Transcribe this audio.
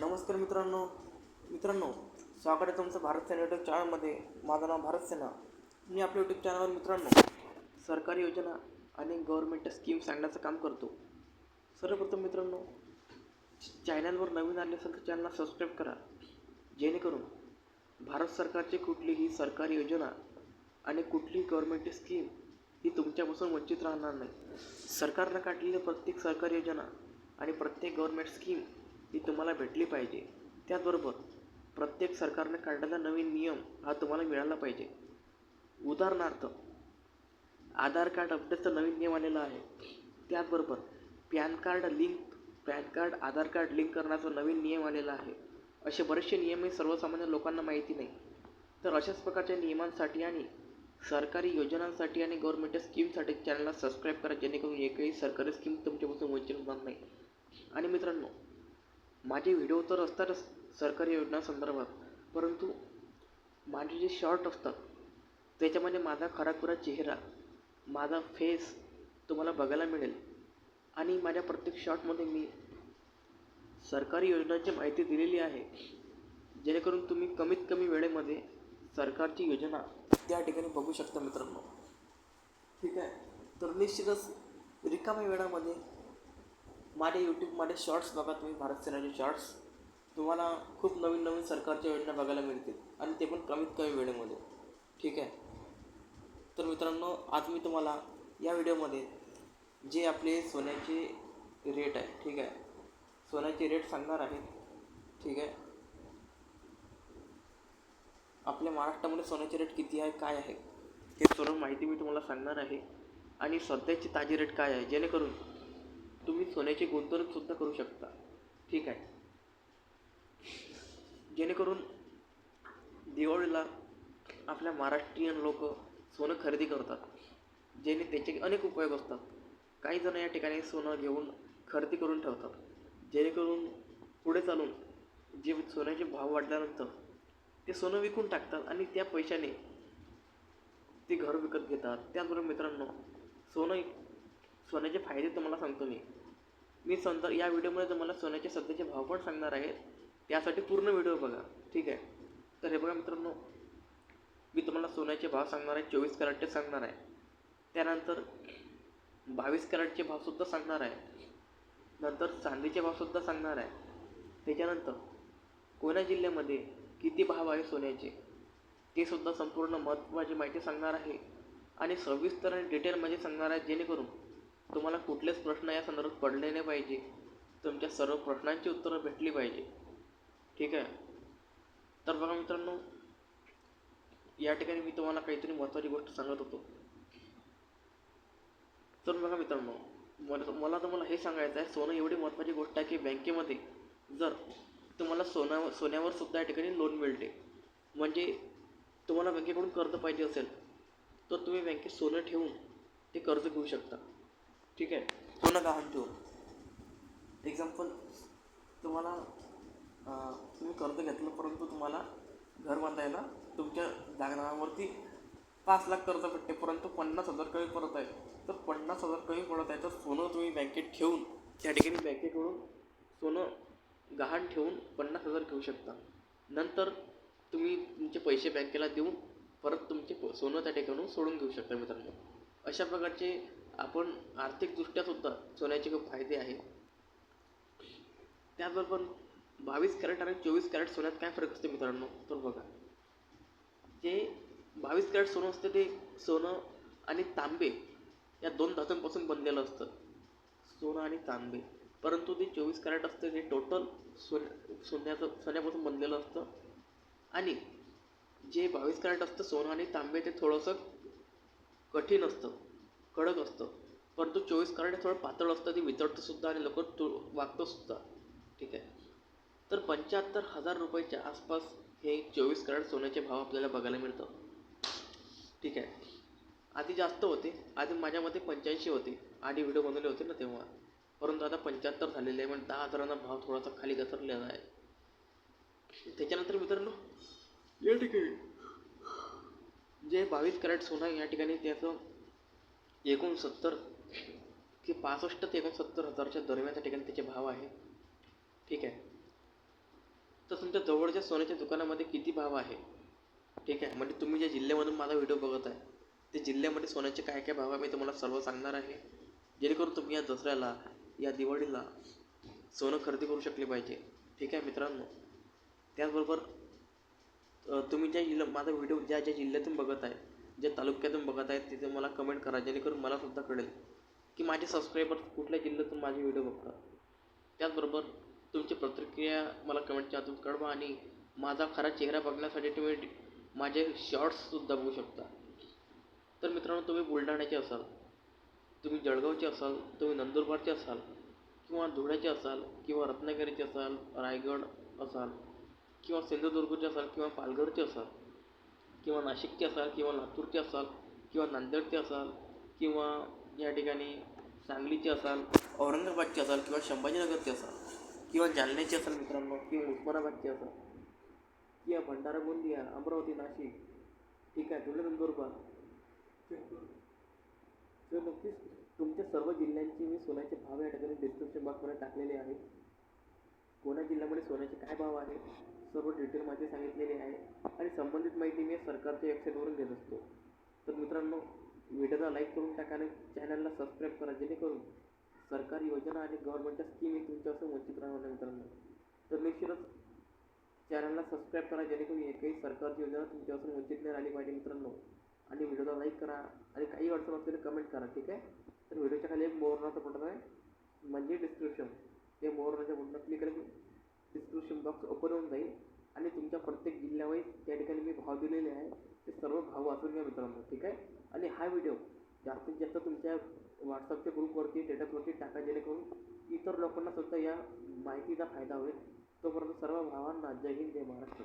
नमस्कार मित्रांनो. मित्रांनो स्वागत आहे तुमचं भारत सेना यूट्यूब चॅनलमध्ये माझं नाव भारत सेना. मी आपल्या यूट्यूब चॅनलवर मित्रांनो सरकारी योजना आणि गव्हर्मेंट स्कीम सांगण्याचं काम करतो. सर्वप्रथम मित्रांनो चॅनलवर नवीन आले असेल तर चॅनलला सबस्क्राईब करा. जेणेकरून भारत सरकारची कुठलीही सरकारी योजना आणि कुठलीही गव्हर्मेंट स्कीम ही तुमच्यापासून वंचित राहणार नाही. सरकारनं काढलेली प्रत्येक सरकारी योजना आणि प्रत्येक गव्हर्मेंट स्कीम ती तुम्हाला भेटली पाहिजे. त्याचबरोबर प्रत्येक सरकारने काढलेला नवीन नियम हा तुम्हाला मिळाला पाहिजे. उदाहरणार्थ आधार कार्ड अपडेटचा नवीन नियम आलेला आहे. त्याचबरोबर PAN card link PAN card Aadhaar card link करण्याचा नवीन नियम आलेला आहे. असे बरेचसे नियम हे सर्वसामान्य लोकांना माहिती नाही. तर अशाच प्रकारच्या नियमांसाठी आणि सरकारी योजनांसाठी आणि गव्हर्मेंट स्कीमसाठी चॅनलला सबस्क्राईब करा जेणेकरून एकही सरकारी स्कीम तुमच्यापासून वंचित होणार नाही. आणि मित्रांनो माझे व्हिडिओ तर असतातच सरकारी योजनांसंदर्भात परंतु माझे जे शॉर्ट असतात त्याच्यामध्ये माझा खराखुरा चेहरा माझा फेस तुम्हाला बघायला मिळेल. आणि माझ्या प्रत्येक शॉर्टमध्ये मी सरकारी योजनांची माहिती दिलेली आहे. जेणेकरून तुम्ही कमीत कमी वेळेमध्ये सरकारची योजना त्या ठिकाणी बघू शकता मित्रांनो. ठीक आहे? तर निश्चितच रिकाम्या वेळामध्ये माझ्या यूट्यूबमध्ये शॉर्ट्स बघा तुम्ही भारत सेनाचे शॉर्ट्स तुम्हाला खूप नवीन नवीन सरकारच्या योजना बघायला मिळतील आणि ते पण कमीत कमी वेळेमध्ये. ठीक आहे? तर मित्रांनो आज मी तुम्हाला या व्हिडिओमध्ये जे आपले सोन्याचे रेट आहे ठीक आहे? सोन्याचे रेट सांगणार आहे ठीक आहे? आपल्या महाराष्ट्रामध्ये सोन्याचे रेट किती आहे काय आहे हे सर्व माहिती मी तुम्हाला सांगणार आहे. आणि सध्याची ताजी रेट काय आहे जेणेकरून तुम्ही सोन्याची गुंतवणूकसुद्धा करू शकता. ठीक आहे. जेणेकरून दिवाळीला आपल्या महाराष्ट्रीयन लोक सोनं खरेदी करतात जेणे त्याचे अनेक उपयोग असतात. काही जण या ठिकाणी सोनं घेऊन खरेदी करून ठेवतात. जेणेकरून पुढे चालून जे सोन्याचे भाव वाढल्यानंतर ते सोनं विकून टाकतात आणि त्या पैशाने ते घर विकत घेतात. त्याचबरोबर मित्रांनो सोनं सोन्याचे फायदे तुम्हाला सांगतो मी. मी समजा या व्हिडिओमध्ये तुम्हाला सोन्याचे सध्याचे भाव पण सांगणार आहे. त्यासाठी पूर्ण व्हिडिओ बघा ठीक आहे? तर हे बघा मित्रांनो मी तुम्हाला सोन्याचे भाव सांगणार आहे चोवीस कॅरेटचे सांगणार आहे. त्यानंतर बावीस कॅरेटचे भावसुद्धा सांगणार आहे. नंतर चांदीचे भावसुद्धा सांगणार आहे. त्याच्यानंतर कोण्या जिल्ह्यामध्ये किती भाव आहे सोन्याचे? ते सुद्धा संपूर्ण महत्त्वाची माहिती सांगणार आहे. आणि सविस्तर आणि डिटेलमध्ये म्हणजे सांगणार आहे जेणेकरून तुम्हाला कुठलेच प्रश्न या संदर्भात पडले नाही पाहिजे. तुमच्या सर्व प्रश्नांची उत्तरं भेटली पाहिजे. ठीक आहे? तर बघा मित्रांनो या ठिकाणी मी तुम्हाला काहीतरी महत्त्वाची गोष्ट सांगत होतो. तर बघा मित्रांनो मला मला तुम्हाला हे सांगायचं आहे सोनं एवढी महत्त्वाची गोष्ट आहे की बँकेमध्ये जर तुम्हाला सोन्या सोन्यावर सुद्धा या ठिकाणी लोन मिळते. म्हणजे तुम्हाला बँकेकडून कर्ज पाहिजे असेल तर तुम्ही बँकेत सोनं ठेवून ते कर्ज घेऊ शकता. ठीक आहे? सोनं गहाण ठेवून एक्झाम्पल तुम्हाला तुम्ही कर्ज घेतलं परंतु तुम्हाला घर बांधायला तुमच्या जागनावरती पाच लाख कर्ज भेटते परंतु पन्नास हजार कमी पडत आहे. तर पन्नास हजार कमी पडत आहे तर सोनं तुम्ही बँकेत ठेवून त्या ठिकाणी बँकेकडून सोनं गहाण ठेवून पन्नास हजार घेऊ शकता. नंतर तुम्ही तुमचे पैसे बँकेला देऊन परत तुमचे प- सोनं त्या ठिकाणून सोडून घेऊ शकता मित्रांनो. अशा प्रकारचे आपण आर्थिकदृष्ट्यासुद्धा सोन्याचे खूप फायदे आहेत. त्याचबरोबर बावीस कॅरेट आणि चोवीस कॅरेट सोन्यात काय फरक असते मित्रांनो? तर बघा. जे बावीस कॅरेट सोनं असतं ते सोनं आणि तांबे या दोन धातूंपासून बनलेलं असतं. सोनं आणि तांबे. परंतु ते चोवीस कॅरेट असतं ते टोटल सोन सोन्याचं सोन्यापासून बनलेलं असतं. आणि जे बावीस कॅरेट असतं सोनं आणि तांबे ते थोडंसं कठीण असतं. कडक असतं. परंतु चोवीस कॅरेट हे थोडं पातळ असतं ते वितळतंसुद्धा आणि लवकर तु वागतंसुद्धा ठीक आहे? तर पंच्याहत्तर हजार रुपयाच्या आसपास हे चोवीस कॅरेट सोन्याचे भाव आपल्याला बघायला मिळतात ठीक आहे? आधी जास्त होते. आधी माझ्यामध्ये पंच्याऐंशी होते. आधी व्हिडिओ बनवले होते ना तेव्हा. परंतु आता पंच्याहत्तर झालेले आहे म्हणजे दहा हजारांना भाव थोडासा खाली घसरलेला आहे. त्याच्यानंतर मित्रांनो या ठिकाणी जे बावीस कॅरेट सोनं या ठिकाणी त्याचं एकोणसत्तर ते पासष्ट ते एकोणसत्तर हजारच्या दरम्यान त्या ठिकाणी त्याचे भाव आहे. ठीक आहे? तर तुमच्या जवळच्या सोन्याच्या दुकानामध्ये किती भाव आहे? ठीक आहे? म्हणजे तुम्ही ज्या जिल्ह्यामधून माझा व्हिडिओ बघत आहे ते जिल्ह्यामध्ये सोन्याचे काय काय भाव आहे मी तुम्हाला सर्व सांगणार आहे. जेणेकरून तुम्ही या दसऱ्याला या दिवाळीला सोनं खरेदी करू शकले पाहिजे. ठीक आहे मित्रांनो? त्याचबरोबर तुम्ही ज्या जिल्हा माझा व्हिडिओ ज्या ज्या जिल्ह्यातून बघत आहे ज्या तालुक्यातून बघत आहेत तिथे मला कमेंट करा जेणेकरून मला सुद्धा कळेल की माझे सबस्क्रायबर कुठल्या जिल्ह्यातून माझे व्हिडिओ बघतात. त्याचबरोबर तुमची प्रतिक्रिया मला कमेंटच्या हातून कळवा आणि माझा खरा चेहरा बघण्यासाठी तुम्ही माझे शॉर्ट्ससुद्धा बघू शकता. तर मित्रांनो तुम्ही बुलढाण्याचे असाल तुम्ही जळगावचे असाल तुम्ही नंदुरबारचे असाल किंवा धुळ्याचे असाल किंवा रत्नागिरीचे असाल रायगड असाल किंवा सिंधुदुर्गचे असाल किंवा पालघरचे असाल किंवा नाशिकचे असाल किंवा लातूरचे असाल किंवा नांदेडचे असाल किंवा या ठिकाणी सांगलीचे असाल औरंगाबादचे असाल किंवा संभाजीनगरचे असाल किंवा जालन्याचे असाल मित्रांनो किंवा उस्मानाबादचे असाल किंवा भंडारा गोंदिया अमरावती नाशिक ठीक आहे धुळे नंदुरबार तर नक्कीच तुमच्या सर्व जिल्ह्यांची मी सोन्याचे भाव या ठिकाणी डिस्क्रिप्शन बॉक्समध्ये टाकलेले आहेत. कोणा जिल्ह्यामध्ये सोन्याचे काय भाव आहे सर्व डिटेल माहिती सांगितलेली आहे आणि संबंधित माहिती मी सरकारच्या वेबसाईटवरून देत असतो. तर मित्रांनो व्हिडिओला लाईक करून टाका आणि चॅनलला सबस्क्राईब करा जेणेकरून सरकारी योजना आणि गव्हर्नमेंटच्या स्कीम ही तुमच्यापासून वंचित राहणार नाही मित्रांनो. तर निश्चितच चॅनलला सबस्क्राईब करा जेणेकरून एकही सरकारची योजना तुमच्यापासून वंचित नाही राहिली पाहिजे मित्रांनो. आणि व्हिडिओला लाईक करा आणि काही अडचण असल्याने कमेंट करा ठीक आहे? तर व्हिडिओच्या खाली एक मोरनाचं बटन आहे. म्हणजे डिस्क्रिप्शन ते मोरणाच्या बटनावर क्लिक केलं डिस्क्रिप्शन बॉक्स ओपन होऊन जाईल. आणि तुमच्या प्रत्येक जिल्ह्यावाईज त्या ठिकाणी मी भाव दिलेले आहे. ते सर्व भाव वाचून घ्या मित्रांनो ठीक आहे? आणि हा व्हिडिओ जास्तीत जास्त तुमच्या व्हॉट्सअपच्या ग्रुपवरती स्टेटसवरती टाका जेणेकरून इतर लोकांना सुद्धा या माहितीचा फायदा होईल. तोपर्यंत सर्व भावांना जय हिंद जय महाराष्ट्र.